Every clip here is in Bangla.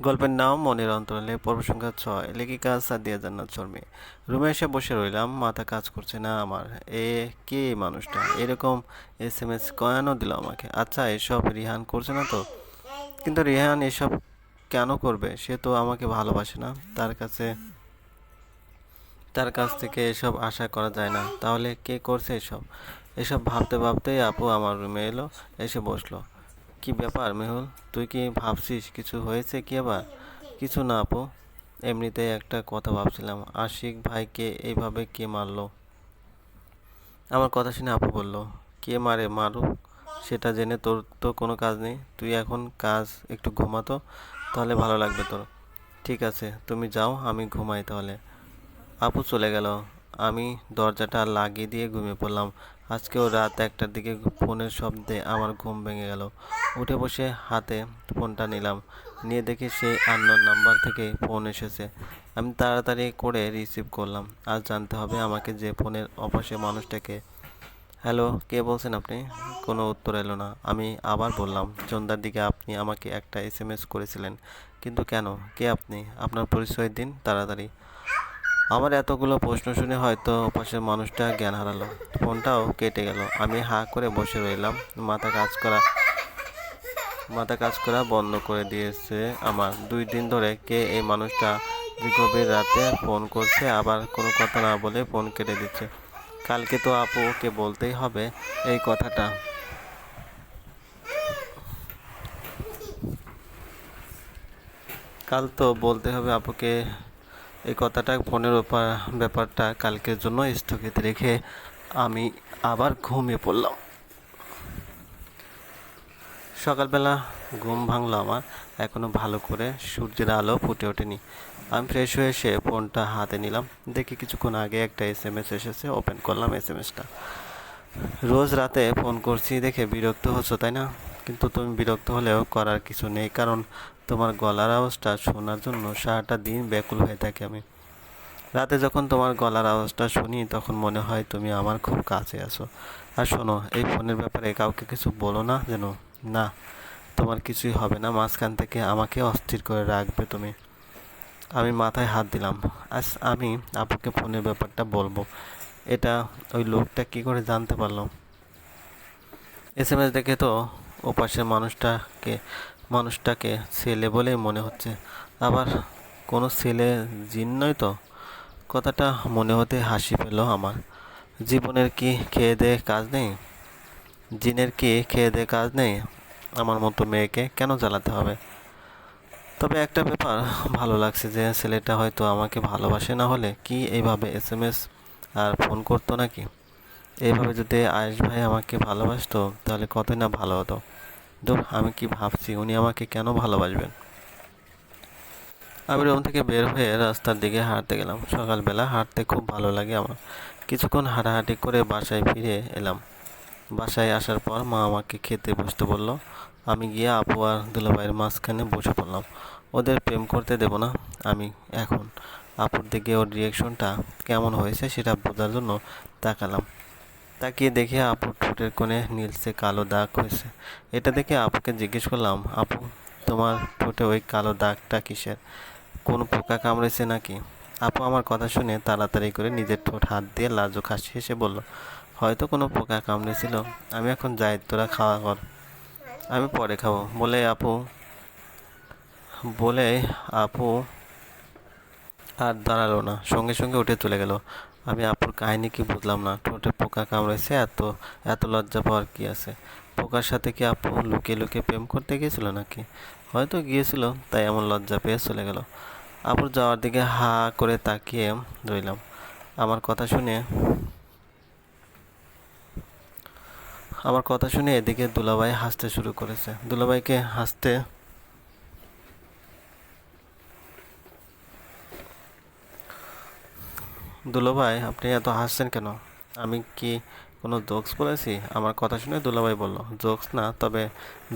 গল্পের নাম মনের অন্তরালে, পর্ব সংখ্যা ছয়, লেখিকা সাদিয়া জান্নাত শর্মী। রুমে এসে বসে রইলাম, মাথা কাজ করছে না আমার। এ কে মানুষটা? এরকম এস এম এস কেন দিল আমাকে। আচ্ছা এসব রিহান করছে না তো? কিন্তু রিহান এসব কেন করবে? সে তো আমাকে ভালোবাসে না। তার কাছে, তার কাছ থেকে এসব আশা করা যায় না। তাহলে কে করছে এসব? এসব ভাবতে ভাবতেই আপু আমার রুমে এলো, এসে বসল। কি ব্যাপার মেহুল? তুই কি ভাবছিস কিছু হয়েছে কি আবার? কিছু না আপু। এমনিতেই একটা কথা ভাবছিলাম। আশিক ভাইকে এইভাবে কে মারলো? আমার কথা শুনে আপু বলল, কে মারে? মারুক। সেটা জেনে তোর তো কোনো কাজ নেই। তুই এখন কাজ একটু ঘুমাতো তাহলে ভালো লাগবে তোর। ঠিক আছে, তুমি যাও, আমি ঘুমাই তাহলে। আপু চলে গেল। আমি দরজাটা লাগিয়ে দিয়ে ঘুমিয়ে পড়লাম। আজকেও রাত একটার দিকে ফোনের শব্দে আমার ঘুম ভেঙে গেল। উঠে বসে হাতে ফোনটা নিলাম। নিয়ে দেখি সেই আননোন নাম্বার থেকে ফোন এসেছে। আমি তাড়াতাড়ি করে রিসিভ করলাম। আজ জানতে হবে আমাকে যে ফোনের অপাশে মানুষটাকে। হ্যালো, কে বলছেন আপনি? কোনো উত্তর এলো না। আমি আবার বললাম সন্ধ্যার দিকে আপনি আমাকে একটা এস করেছিলেন। কিন্তু কেন? কে আপনি? আপনার পরিচয় দিন, তাড়াতাড়ি। আমার এতগুলো প্রশ্ন শুনে হয়তো পাশের মানুষটা জ্ঞান হারালো। ফোনটাও কেটে গেল। আমি হা করে বসে রইলাম। মাথা কাজ করা, মাথা কাজ করা বন্ধ করে দিয়েছে আমার। দুই দিন ধরে কে এই মানুষটা গভীর রাতে ফোন করছে, আবার কোনো কথা না বলে ফোন কেটে দিচ্ছে। কালকে তো আপু ওকে বলতেই হবে এই কথাটা। কাল তো বলতে হবে আপুকে এই কথাটা ফোনের ব্যাপারটা কালকের জন্য স্থগিত রেখে আমি আবার ঘুমিয়ে পড়লাম। সকালবেলা ঘুম ভাঙলো আমার, এখনও ভালো করে সূর্যের আলো ফুটে ওঠেনি। আমি ফ্রেশ হয়ে এসে ফোনটা হাতে নিলাম, দেখি কিছুক্ষণ আগে একটা এস এম এস এসেছে ওপেন করলাম এস এম এসটা রোজ রাতে ফোন করছি দেখে বিরক্ত হচ্ছ, তাই না? কিন্তু তুমি বিরক্ত হলেও করার কিছু নেই, কারণ তোমার গলার আওয়াজটা শোনার জন্য সারাটা দিন ব্যাকুল হয়ে থাকি আমি। রাতে যখন তোমার গলার আওয়াজটা শুনি, তখন মনে হয় তুমি আমার খুব কাছে আছো। আর শোনো, এই ফোনের ব্যাপারে কাউকে কিছু বলো না যেন। না, তোমার কিছুই হবে না। মাঝখান থেকে আমাকে অস্থির করে রাখবে তুমি। আমি মাথায় হাত দিলাম। আজ আমি আপুকে ফোনের ব্যাপারটা বলব। এটা ওই লোকটা কি করে জানতে পারল? এস এম এস দেখে তো ওপাশের মানুষটাকে মানুষটাকে ছেলে বলেই মনে হচ্ছে। আবার কোনো ছেলে জিন নয় তো? কথাটা মনে হতে হাসি পেল আমার। জীবনের কি খেয়ে দেয়ে কাজ নেই? জিনের কি খেয়ে দেয়ে কাজ নেই? আমার মতো মেয়েকে কেন জ্বালাতে হবে? তবে একটা ব্যাপার ভালো লাগছে যে ছেলেটা হয়তো আমাকে ভালোবাসে না হলে কি এইভাবে এস এম এস আর ফোন করতো নাকি? এইভাবে যদি আয়েশ ভাই আমাকে ভালোবাসতো, তাহলে কতই না ভালো হতো? দূর আমি কি ভাবছি, উনি আমাকে কেন ভালোবাসবেন? আমি রুম থেকে বের হয়ে রাস্তার দিকে হাঁটতে গেলাম। সকালবেলা হাঁটতে খুব ভালো লাগে আমার। কিছুক্ষণ হাঁটাহাঁটি করে বাসায় ফিরে এলাম। বাসায় আসার পর মা আমাকে খেতে বসতে বলল। আমি গিয়ে আপু আর দুলাভাইয়ের মাঝখানে বসে পড়লাম। ওদের প্রেম করতে দেব না আমি এখন। আপুর দিকে ওর রিয়াকশনটা কেমন হয়েছে সেটা বোঝার জন্য তাকালাম। তাকিয়ে দেখে আপুর ঠোঁটের কোণে নীলসে কালো দাগ হয়েছে। এটা দেখে আপুকে জিজ্ঞেস করলাম, আপু, তোমার ঠোঁটে ওই কালো দাগটা কিসের? কোনো পোকা কামড়েছে নাকি? আপু আমার কথা শুনে তাড়াতাড়ি করে নিজের ঠোঁট হাত দিয়ে লাজুক হাসি হেসে বলল, হয়তো কোনো পোকা কামড়েছিল। আমি এখন যাই, তোরা খাওয়া কর। আমি পরে খাব। বলে আপু বলে আপু আর দাঁড়াল না। সঙ্গে সঙ্গে উঠে চলে গেল। আমি আপুর কাহিনী কি বুঝলাম না? ঠোঁটে পোকা কামড়েছে এত এত লজ্জা পাওয়ার কি আছে? পোকার সাথে কি আপু লুকিয়ে লুকিয়ে প্রেম করতে গিয়েছিল নাকি? হয়তো গিয়েছিল, তাই এমন লজ্জা পেয়ে চলে গেল। আপুর যাওয়ার দিকে হা করে তাকিয়ে রইলাম। আমার কথা শুনে, আমার কথা শুনে এদিকে দুলাভাই হাসতে শুরু করেছে। দুলাভাইকে হাসতে দুলাভাই, আপনি এত হাসছেন কেন? আমি কি কোনো জোকস বলেছি? আমার কথা শুনে দুলাভাই বলল, জোকস না, তবে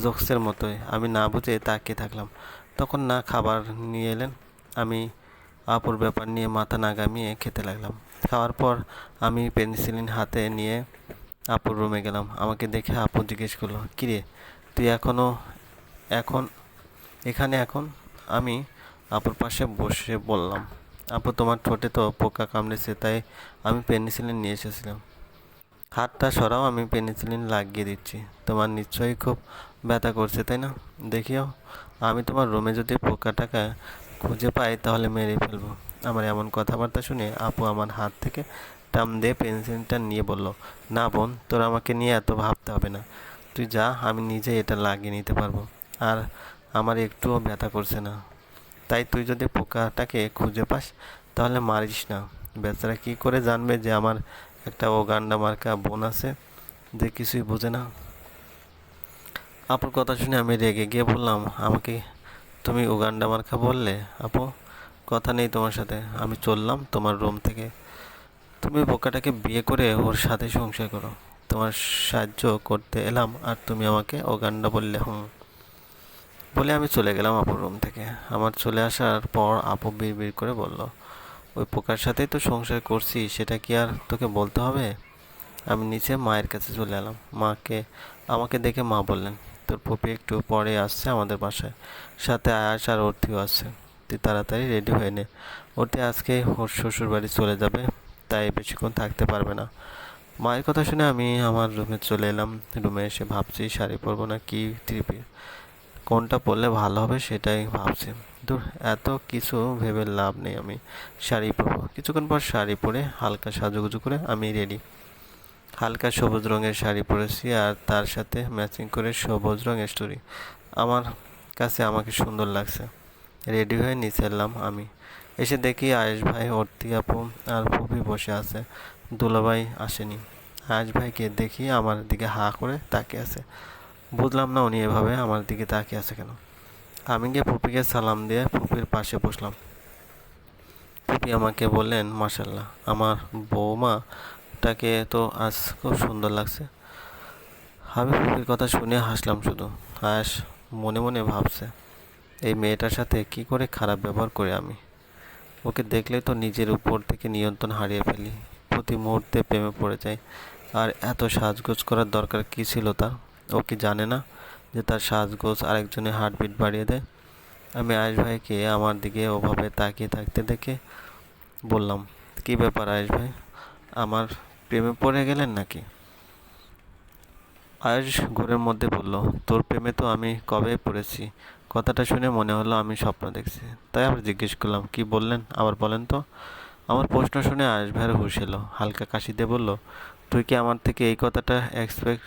জোকসের মতোই। আমি না বুঝে তাকিয়ে থাকলাম। তখন না খাবার নিয়ে এলেন। আমি আপুর ব্যাপার নিয়ে মাথা না গামিয়ে খেতে লাগলাম। খাওয়ার পর আমি পেনিসিলিন হাতে নিয়ে আপুর রুমে গেলাম। আমাকে দেখে আপু জিজ্ঞেস করল, কিরে, তুই এখনও এখন, এখানে এখন? আমি আপুর পাশে বসে বললাম আপু, তোমার ঠোঁটে তো পোকা কামড়েছে, তাই আমি পেনিসিলিন নিয়ে এসেছিলাম। হাতটা সরাও, আমি পেনিসিলিন লাগিয়ে দিচ্ছি। তোমার নিশ্চয়ই খুব ব্যথা করছে, তাই না? দেখিও, আমি তোমার রুমে যদি পোকাটাকে খুঁজে পাই, তাহলে মেরে ফেলব। আমার এমন কথাবার্তা শুনে আপু আমার হাত থেকে টাম দিয়ে পেন্সিলটা নিয়ে বলল, না বোন, তোর আমাকে নিয়ে এত ভাবতে হবে না। তুই যা, আমি নিজে এটা লাগিয়ে নিতে পারব। আর আমার একটুও ব্যথা করছে না। তাই তুই যদি পোকাটাকে খুঁজে পাস, তাহলে মারিস না। বেচারা কী করে জানবে যে আমার একটা ওগান্ডা মার্কা বোন আছে যে কিছুই বোঝে না? আপুর কথা শুনে আমি রেগে গিয়ে বললাম, আমাকে তুমি উগান্ডা মার্কা বললে, আপু? কথা নেই তোমার সাথে। আমি চললাম তোমার রুম থেকে। তুমি বোকাটাকে বিয়ে করে ওর সাথে সংসার করো। তোমার সাহায্য করতে এলাম আর তুমি আমাকে ওগান্ডা বললে, হুম। বলে আমি চলে গেলাম আপুর রুম থেকে। আমার চলে আসার পর আপু বিড় করে বলল, ওই পোকার সাথেই তো সংসার করছি, সেটা কি আর তোকে বলতে হবে? আমি নিচে মায়ের কাছে চলে এলাম। মাকে, আমাকে দেখে মা বললেন, তোর পপি একটু পরে আসছে আমাদের বাসায়। সাথে আয়াস আর অর্থিও আসছে তুই তাড়াতাড়ি রেডি হয়ে নে। অর্থি আজকে ওর শ্বশুর বাড়ি চলে যাবে, তাই বেশিক্ষণ থাকতে পারবে না। মায়ের কথা শুনে আমি আমার রুমে চলে এলাম। রুমে এসে ভাবছি, শাড়ি পরবো না কি ত্রিপি কোনটা পরলে ভালো হবে সেটাই ভাবছি। দূর এত কিছু ভেবে লাভ নেই আমি। শাড়ি পরবো। কিছুক্ষণ পর শাড়ি পরে হালকা সাজুগুজু করে আমি রেডি হালকা সবুজ রঙের শাড়ি পরেছি আর তার সাথে ম্যাচিং করে সবুজ রঙের স্টোরি আমার কাছে আমাকে সুন্দর লাগছে। রেডি হয়ে নিচে এলাম আমি। এসে দেখি আয়েশ ভাই, অর্তি আপু আর ফুপি বসে আছে। দুলাভাই আসেনি। আয়েশ ভাইকে দেখি আমার দিকে হা করে তাকিয়ে আছে। বুঝলাম না উনি এভাবে আমার দিকে তাকিয়ে আছে কেন। আমি গিয়ে ফুপিকে সালাম দিয়ে ফুপির পাশে বসলাম। ফুপি আমাকে বললেন মাসাল্লাহ আমার বৌমাটাকে তো আজ খুব সুন্দর লাগছে। আমি ফুপির কথা শুনে হাসলাম শুধু। হাস, মনে মনে ভাবছে, এই মেয়েটার সাথে কি করে খারাপ ব্যবহার করে আমি? ওকে দেখলে তো নিজের উপর থেকে নিয়ন্ত্রণ হারিয়ে ফেলি। প্রতি মুহূর্তে প্রেমে পড়ে যাই। আর এত সাজগোজ করার দরকার কী ছিল তার? ও কি জানে না যে তার সাজগোজ আরেকজনের হার্টবিট বাড়িয়ে দেয়। আমি আয়েশ ভাইকে আমার দিকে ওভাবে তাকিয়ে থাকতে দেখে বললাম, কি ব্যাপার আয়েশ ভাই, আমার প্রেমে পড়ে গেলেন নাকি? আয়েশ ঘরের মধ্যে বলল, তোর প্রেমে তো আমি কবে পড়েছি? কথাটা শুনে মনে হলো আমি স্বপ্ন দেখছি। তাই আবার জিজ্ঞেস করলাম, কি বললেন? আবার বলেন তো, আমার প্রশ্ন শুনে আয়েশ ভাইয়ের হুশ এলো, হালকা কাশি দিয়ে বলল, তুই কি আমার থেকে এই কথাটা এক্সপেক্ট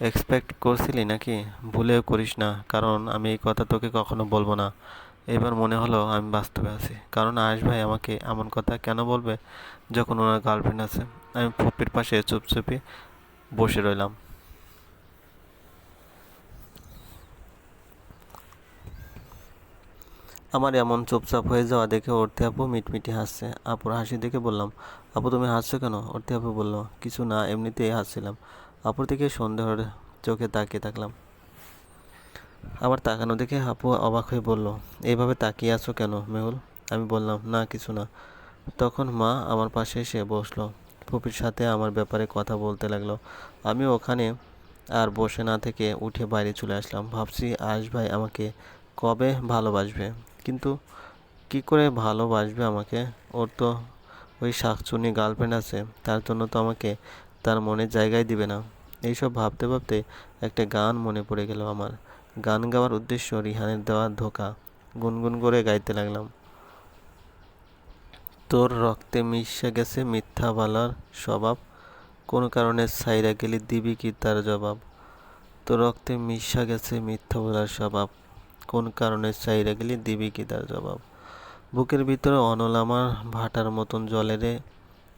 এক্সপেক্ট করছিলি নাকি? ভুলেও করিস না, কারণ আমি এই কথা তোকে কখনো বলব না। এবার মনে হলো আমি বাস্তবে আছি। কারণ আয়েশ ভাই আমাকে এমন কথা কেন বলবে? যখন ওনার গার্লফ্রেন্ড আছে। আমি ফুপির পাশে চুপচুপি বসে রইলাম। আমার এমন চুপচাপ হয়ে যাওয়া দেখে অর্থে আপু মিটমিটি হাসছে। আপুর হাসি দেখে বললাম, আপু তুমি হাসছো কেন? অর্থে আপু বলল, কিছু না, এমনিতেই হাসছিলাম। আপুর দিকে সন্দেহের চোখে তাকিয়ে থাকলাম। আবার তাকানো দেখে আপু অবাক হয়ে বলল, এইভাবে তাকিয়ে আছো কেন মেহুল? আমি বললাম, না, কিছু না। তখন মা আমার পাশে এসে বসল। ফুপির সাথে আমার ব্যাপারে কথা বলতে লাগল। আমি ওখানে আর বসে না থেকে উঠে বাইরে চলে আসলাম। ভাবছি আশ ভাই আমাকে কবে ভালোবাসবে? কিন্তু কি করে ভালোবাসবে আমাকে? ওর তো ওই শাকচুনি গার্লফ্রেন্ড আছে। তার জন্য তো আমাকে তার মনে জায়গায় দিবে না। এইসব ভাবতে ভাবতে একটা গান মনে পড়ে গেল আমার। গান গাওয়ার উদ্দেশ্য রিহানের দেওয়া ধোকা। গুনগুন করে গাইতে লাগলাম। তোর রক্তে মিশে গেছে মিথ্যা বলার স্বভাব। কোনো কারণে সাইরা গেলি দিবি কি তার জবাব? তোর রক্তে মিশা গেছে মিথ্যা বলার স্বভাব। কোন কারণে চাইরা গেলি দিবি কি তার জবাব? বুকের ভিতরে অনল আমার ভাটার মতন জলে রে।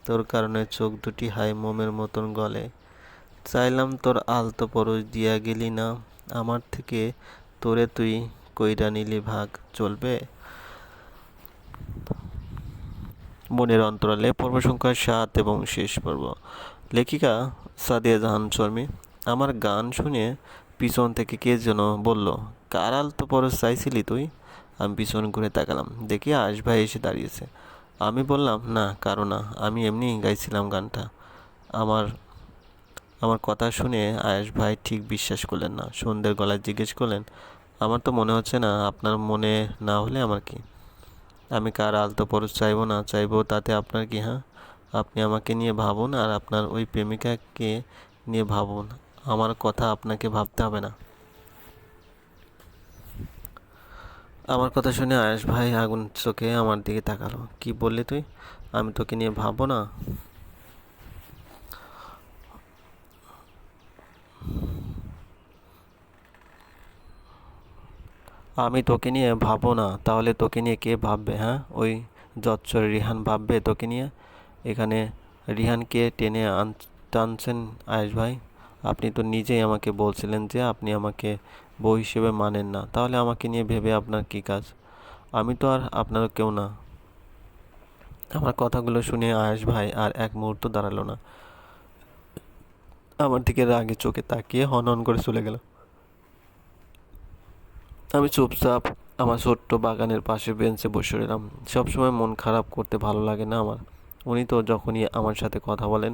তোর কারণে চোখ দুটি হাই মোমের মতন গলে। চাইলাম তোর আলতো পরশ দিয়া গেলি না, আমার থেকে তোরে তুই কইরা নিলি ভাগ, চলবে? মনের অন্তরালে পর্ব সংখ্যা সাত এবং শেষ পর্ব। লেখিকা সাদিয়া জাহান শর্মী, আমার গান শুনে পিছন থেকে কে যেন বলল, কার আলতো পরশ চাইছিলি তুই? আমি পিছন ঘুরে তাকালাম, দেখি আশ ভাই এসে দাঁড়িয়েছে। আমি বললাম, না, কারও না, আমি এমনি গাইছিলাম গানটা। আমার আমার কথা শুনে আয়েশ ভাই ঠিক বিশ্বাস করলেন না। সন্ধ্যের গলায় জিজ্ঞেস করলেন, আমার তো মনে হচ্ছে না আপনার মনে না হলে আমার কি? আমি কার আলতো পরশ চাইব না, চাইব তাতে আপনার কি হ্যাঁ? আপনি আমাকে নিয়ে ভাবুন আর আপনার ওই প্রেমিকাকে নিয়ে ভাবুন। আমার কথা আপনাকে ভাবতে হবে না। আমার কথা শুনে আয়েশ ভাই আগুন চোখে আমার দিকে তাকালো। কি বললি তুই? আমি তোকে নিয়ে ভাববো না? আমি তোকে নিয়ে ভাববো না, তাহলে তোকে নিয়ে কে ভাববে হ্যাঁ? ওই জচ্চর রিহান ভাববে তোকে নিয়ে? এখানে রিহানকে টেনে আন, টানছেন আয়েশ ভাই। আপনি তো নিজেই আমাকে বলছিলেন যে আপনি আমাকে বউ হিসেবে মানেন না, তাহলে আমাকে নিয়ে ভেবে আপনার কী কাজ? আমি তো আর আপনার কেউ না। আমার কথাগুলো শুনে আয়েশ ভাই আর এক মুহূর্ত দাঁড়াল না। আমার দিকে রাগে চোখে তাকিয়ে হন হন করে চলে গেল। আমি চুপচাপ আমার ছোট্ট বাগানের পাশে বেঞ্চে বসে রইলাম। সবসময় মন খারাপ করতে ভালো লাগে না আমার। উনি তো যখনই আমার সাথে কথা বলেন,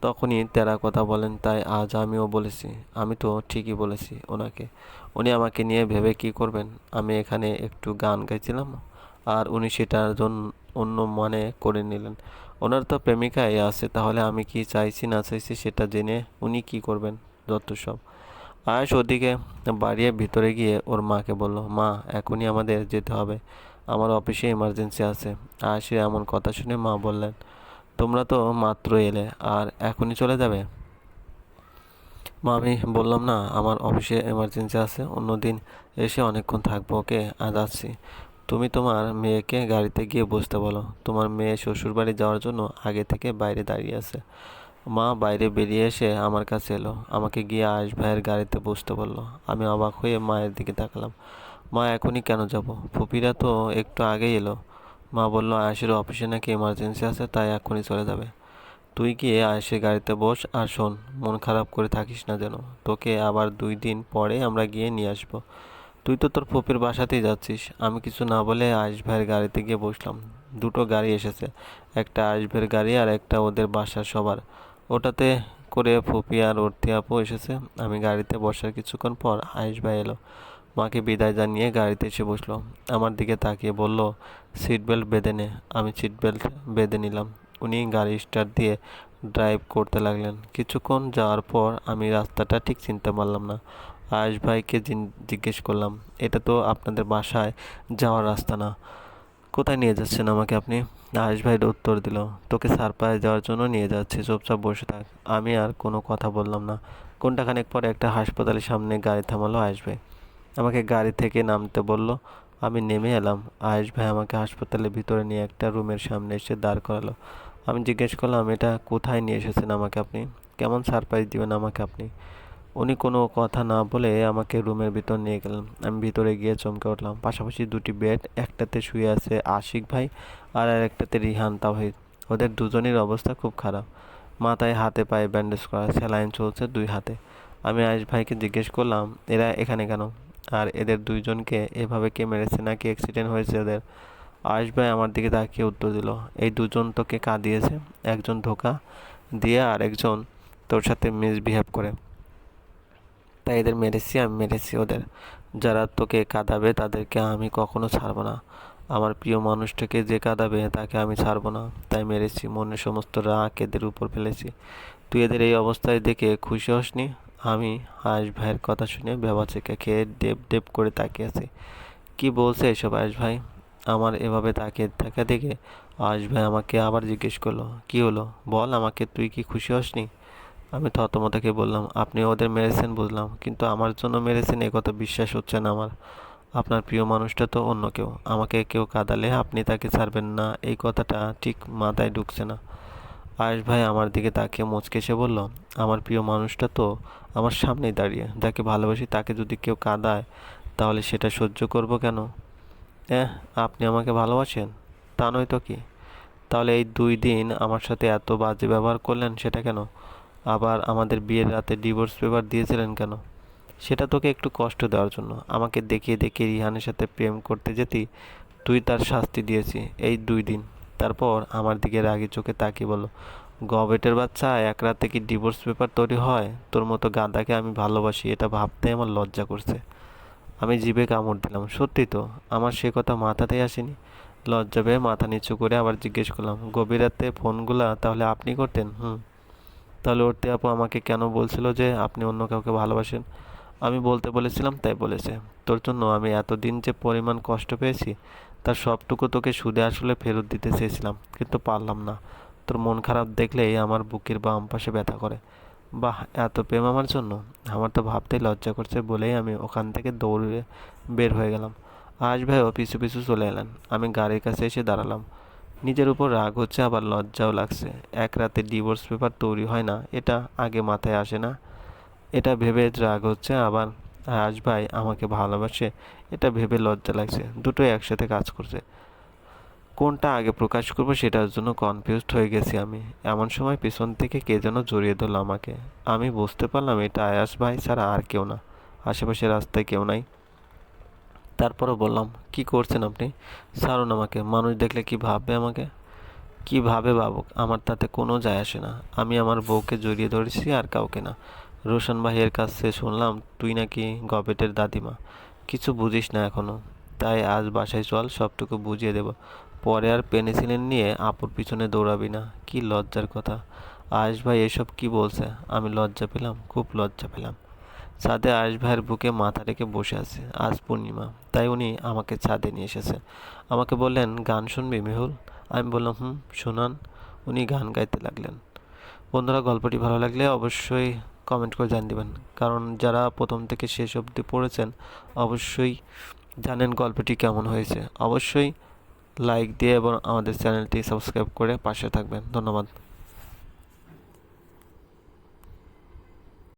তখনই তেরা কথা বলেন, তাই আজ আমিও বলেছি। আমি তো ঠিকই বলেছি ওনাকে। উনি আমাকে নিয়ে ভেবে কি করবেন? আমি এখানে একটু গান গাইছিলাম আর উনি সেটার জন্য অন্য মানে করে নিলেন। ওনার তো প্রেমিকাই আছে, তাহলে আমি কি চাইছি না চাইছি সেটা জেনে উনি কি করবেন? যত সব। আয়েশ ওদিকে বাড়িয়ে ভিতরে গিয়ে ওর মাকে বলল, মা, এখনই আমাদের যেতে হবে। আমার অফিসে ইমার্জেন্সি আছে। আয়েশের এমন কথা শুনে মা বললেন, তোমরা তো মাত্র এলে, আর এখনই চলে যাবে? মা, আমি বললাম, না, আমার অফিসে এমার্জেন্সি আছে অন্য দিন এসে অনেকক্ষণ থাকব, ওকে, আজ আসছি। তুমি তোমার মেয়েকে গাড়িতে গিয়ে বসতে বলো। তোমার মেয়ে শ্বশুরবাড়ি যাওয়ার জন্য আগে থেকে বাইরে দাঁড়িয়ে আছে। মা বাইরে বেরিয়ে এসে আমার কাছে এলো। আমাকে গিয়ে আয়েশ ভাইয়ের গাড়িতে বসতে বলল। আমি অবাক হয়ে মায়ের দিকে তাকালাম। মা, এখনই কেন যাব? ফুপিরা তো একটু আগেই এলো। মা বলল, আয়েশের অফিসে নাকি এমার্জেন্সি আছে, তাই এখনই চলে যাবে। তুই গিয়ে আয়েশের গাড়িতে বস আর শোন, মন খারাপ করে থাকিস না যেন। তোকে আবার দুই দিন পরে আমরা গিয়ে নিয়ে আসব। তুই তো তোর ফুপির বাসাতেই যাচ্ছিস। আমি কিছু না বলে আয়েশ ভাইয়ের গাড়িতে গিয়ে বসলাম। দুটো গাড়ি এসেছে, একটা আয়েশ ভাইয়ের গাড়ি আর একটা ওদের বাসার সবার। ওটাতে করে ফুপি আর অর্থি আপু এসেছে। আমি গাড়িতে বসার কিছুক্ষণ পর আয়েশ ভাই এলো। মাকে বিদায় জানিয়ে গাড়িতে এসে বসল। আমার দিকে তাকিয়ে বলল, সিট বেল্ট বেঁধে নে। আমি সিট বেল্ট বেঁধে নিলাম। উনি গাড়ি স্টার্ট দিয়ে ড্রাইভ করতে লাগলেন। কিছুক্ষণ যাওয়ার পর আমি রাস্তাটা ঠিক চিনতে পারলাম না। আয়েশ ভাইকে জিজ্ঞেস করলাম, এটা তো আপনাদের বাসায় যাওয়ার রাস্তা না। কোথায় নিয়ে যাচ্ছেন আমাকে আপনি? আয়েশ ভাই উত্তর দিল, তোকে সারপ্রাইজ দেওয়ার জন্য নিয়ে যাচ্ছি, চুপচাপ বসে থাক। আমি আর কোনো কথা বললাম না। ঘন্টাখানেক পরে একটা হাসপাতালের সামনে গাড়ি থামালো আয়েশ ভাই। আমাকে গাড়ি থেকে নামতে বলল, আমি নেমে এলাম। আয়েশ ভাই আমাকে হাসপাতালের ভিতরে নিয়ে একটা রুমের সামনে এসে দাঁড় করালো। আমি জিজ্ঞেস করলাম, এটা কোথায় নিয়ে এসেছেন আমাকে আপনি? কেমন সারপ্রাইজ দিবেন আমাকে আপনি? উনি কোনো কথা না বলে আমাকে রুমের ভিতর নিয়ে গেলেন। আমি ভিতরে গিয়ে চমকে উঠলাম। পাশাপাশি দুটি বেড একটাতে শুয়ে আছে আশিক ভাই আর একটাতে রিহান তাওহিদ। ওদের দুজনের অবস্থা খুব খারাপ। মাথায় হাতে পায়ে ব্যান্ডেজ করা, স্যালাইন চলছে দুই হাতে। আমি আয়েশ ভাইকে জিজ্ঞেস করলাম, এরা এখানে কেন? আর এদের দুইজনকে এভাবে কে মেরেছে নাকি অ্যাক্সিডেন্ট হয়েছে এদের? আয়েশ ভাই আমার দিকে তাকিয়ে উত্তর দিল, এই দুজন তোকে কাঁদিয়েছে, একজন ধোকা দিয়ে আর একজন তোর সাথে মিসবিহেভ করে। তাই এদের মেরেছি, আমি মেরেছি ওদের। যারা তোকে কাঁদাবে, তাদেরকে আমি কখনো ছাড়বো না। আমার প্রিয় মানুষটাকে যে কাঁদাবে, তাকে আমি ছাড়বো না। তাই মেরেছি, মনের সমস্ত রাগ এদের উপর ফেলেছি। তুই এদের এই অবস্থায় দেখে খুশি হসনি? আমি আয়েশ ভাইয়ের কথা শুনে চেকে খেয়ে ডেপ ডেপ করে তাকিয়ে আছি। কী বলছে এসব আয়েশ ভাই? আমার এভাবে তাকিয়ে থাকা দেখে আয়েশ ভাই আমাকে আবার জিজ্ঞেস করল, কি হলো? বল আমাকে, তুই কি খুশি হসনি? আমি থতমতাকে বললাম, আপনি ওদের মেরেছেন বুঝলাম, কিন্তু আমার জন্য মেরেছেন এ কথা বিশ্বাস হচ্ছে না আমার। আপনার প্রিয় মানুষটা তো অন্য কেউ, আমাকে কেউ কাঁদালে আপনি তাকে ছাড়বেন না, এই কথাটা ঠিক মাথায় ঢুকছে না। আয়েশ ভাই আমার দিকে তাকিয়ে মুচকে এসে বলল, আমার প্রিয় মানুষটা তো আমার সামনেই দাঁড়িয়ে, যাকে ভালোবাসি তাকে যদি কেউ কাঁদায়, তাহলে সেটা সহ্য করব কেন? হ্যাঁ আপনি আমাকে ভালোবাসেন? তা নয় তো কি? তাহলে এই দুই দিন আমার সাথে এত বাজে ব্যবহার করলেন সেটা কেন? আবার আমাদের বিয়ের রাতে ডিভোর্স পেপার দিয়েছিলেন কেন? সেটা তোকে একটু কষ্ট দেওয়ার জন্য। আমাকে দেখিয়ে দেখিয়ে রিহানের সাথে প্রেম করতে যেতি, তুই তার শাস্তি দিয়েছি, এই দুই দিন। তারপর আমার দিকে রাগি চোখে তাকিয়ে বলো গবেটের বাচ্চা, এক রাতে কি ডিভোর্স পেপার তৈরি হয়? তোর মতো গাঁদাকে আমি ভালোবাসি, এটা ভাবতে আমার লজ্জা করছে। আমি জিভে কামড় দিলাম। সত্যি তো, আমার সে কথা মাথাতেই আসেনি। লজ্জা পেয়ে মাথা নিচু করে আবার জিজ্ঞেস করলাম, গভীর রাতে ফোনগুলা তাহলে আপনি করতেন? হুম। তাহলে ওরতে আপু আমাকে কেন বলছিল যে আপনি অন্য কাউকে ভালোবাসেন? আমি বলতে বলেছিলাম, তাই বলেছে। তোর জন্য আমি এতদিন যে পরিমাণ কষ্ট পেয়েছি, তার সবটুকু তোকে সুদে আসলে ফেরত দিতে চেয়েছিলাম, কিন্তু পারলাম না। তোর মন খারাপ দেখলেই আমার বুকের বাম পাশে ব্যথা করে। বাহ, এত প্রেম আমার জন্য? আমার তো ভাবতেই লজ্জা করছে বলেই আমি ওখান থেকে দৌড়ে বের হয়ে গেলাম। আজ ভাইও পিছু পিছু চলে এলেন। আমি গাড়ির কাছে এসে দাঁড়ালাম। নিজের উপর রাগ হচ্ছে, আবার লজ্জাও লাগছে। এক রাতে ডিভোর্স পেপার তৈরি হয় না, এটা আগে মাথায় আসে না। এটা ভেবে রাগ হচ্ছে, আবার আজ ভাই আমাকে ভালোবাসে, এটা ভেবে লজ্জা লাগছে, দুটোই একসাথে কাজ করছে। কোনটা আগে প্রকাশ করব সেটার জন্য কনফিউজড হয়ে গেছি আমি। এমন সময় পেছন থেকে কে যেন জড়িয়ে ধরলো আমাকে। আমি বুঝতে পারলাম এটা আয়াস ভাই ছাড়া আর কেউ না। আশেপাশে রাস্তায় কেউ নাই। তারপরও বললাম, কি করছেন আপনি? ছাড়ুন আমাকে। মানুষ দেখলে কি ভাববে আমাকে? কি ভাবে ভাবুক? আমার তাতে কোনো যায় আসে না। আমি আমার বউকে জড়িয়ে ধরেছি আর কাউকে না। রোশন ভাইয়ের কাছে শুনলাম, তুই নাকি গবেটের দাদিমা? কিছু বুঝিস না এখনও। তাই আজ বাসায় চল, সবটুকু বুঝিয়ে দেব। পরে আর পেনিসিলিন নিয়ে আপুর পিছনে দৌড়াবি না। কি লজ্জার কথা। আয়েশ ভাই এসব কি বলছে? আমি লজ্জা পেলাম, খুব লজ্জা পেলাম। ছাদে আয়েশ ভাইয়ের বুকে মাথা রেখে বসে আছে, আজ পূর্ণিমা, তাই উনি আমাকে ছাদে নিয়ে এসেছে আমাকে বললেন, গান শুনবি মেহুল? আমি বললাম, হুম, শোনান। উনি গান গাইতে লাগলেন। বন্ধুরা, গল্পটি ভালো লাগলে অবশ্যই কমেন্ট করে জান দেবেন। কারণ যারা প্রথম থেকে শেষ অবধি পড়েছেন, অবশ্যই জানেন গল্পটি কেমন হয়েছে। অবশ্যই লাইক দিয়ে এবং আমাদের চ্যানেলটি সাবস্ক্রাইব করে পাশে থাকবেন। ধন্যবাদ।